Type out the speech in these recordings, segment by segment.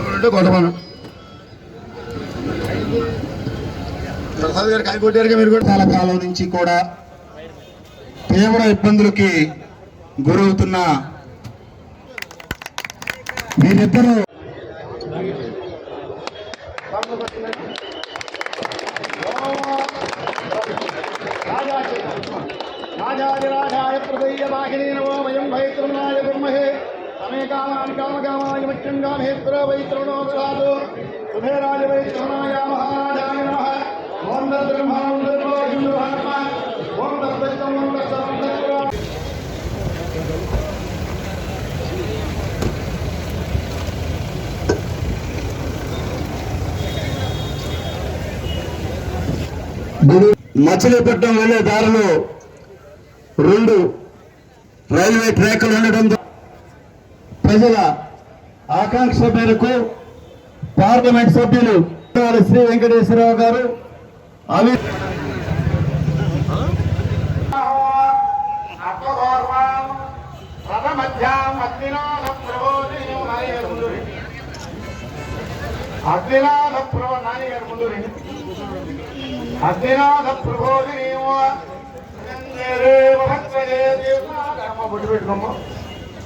వేయించు కొట్టమను ప్రసాద్ గారు కాయ కొట్టారుగా మీరు కూడా? చాలా కాలం నుంచి కూడా తీవ్ర ఇబ్బందులకి గురవుతున్న వీరిద్దరూ రాజాదిరాజాయ ప్రదయ్య వాహిని నమో వయం వైత్రునాయ కుర్మహే సమే కామాన్ కామకామాయ మత్యం గామేత్ర వైత్రుణో సాధు శుభే రాజ వైత్రునాయ మచిలీపట్నం వెళ్ళే దారిలో రెండు రైల్వే ట్రాక్లు ఉండటంతో ప్రజల ఆకాంక్ష మేరకు పార్లమెంట్ సభ్యులు శ్రీ వెంకటేశ్వరరావు గారు అవి అగ్నినాథ ప్రభు నాయగారు ముందు అగ్నినాథ ప్రభోదినేమో అమ్మ బొట్టు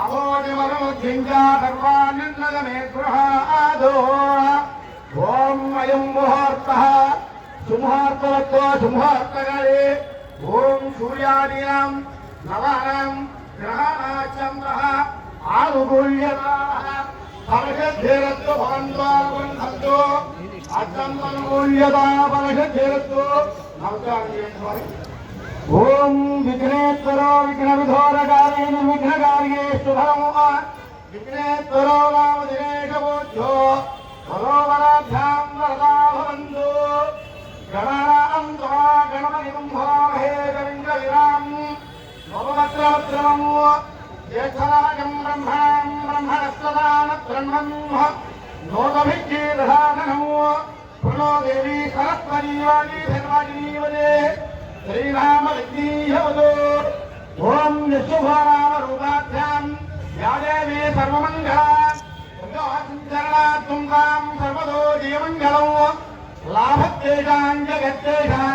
ప్రాగార భాద్రాంజలంజేన్ మృతామ తత్వగంధేం బుద్ధిందిదాం గృహాదో ఓం అయం ముహూర్త సుముహూర్తవత్తో సుముహూర్తగళే ఓం సూర్యాదీనాం నవానాం గ్రహాణాచంద్ర పరషద్ధేరత్వ భవంత్వానుబంధంతో పరషద్ధేరత్వ నమస్కారం చేయండి ఓం విఘ్నేశ్వరో విఘ్న విధోరకారే నిర్విఘ్నకార్యే శుభం విఘ్నేశ్వరో నామ దినేశబోధ్యో మనోబలాభ్యాం వరదా భవంతు. గణానాం త్వా గణపతిం భవామహే కవింగ విరాం మమభద్రభద్రమము జ్యేష్ఠరాజం బ్రహ్మణాం బ్రహ్మణస్తదాన బ్రహ్మం నోదభిజ్యేదధానము ప్రణో దేవీ సరస్వతీ వాణీ ధన్వాజినీవదే శ్రీరామవిజ్ఞీయవదో ఓం విశ్వభారామ రూపాభ్యాం యాదేవీ సర్వమంగళ. చరణాత్మం సర్వదో జీవమంగళం. లాభత్యేషాం జగత్తేషాం.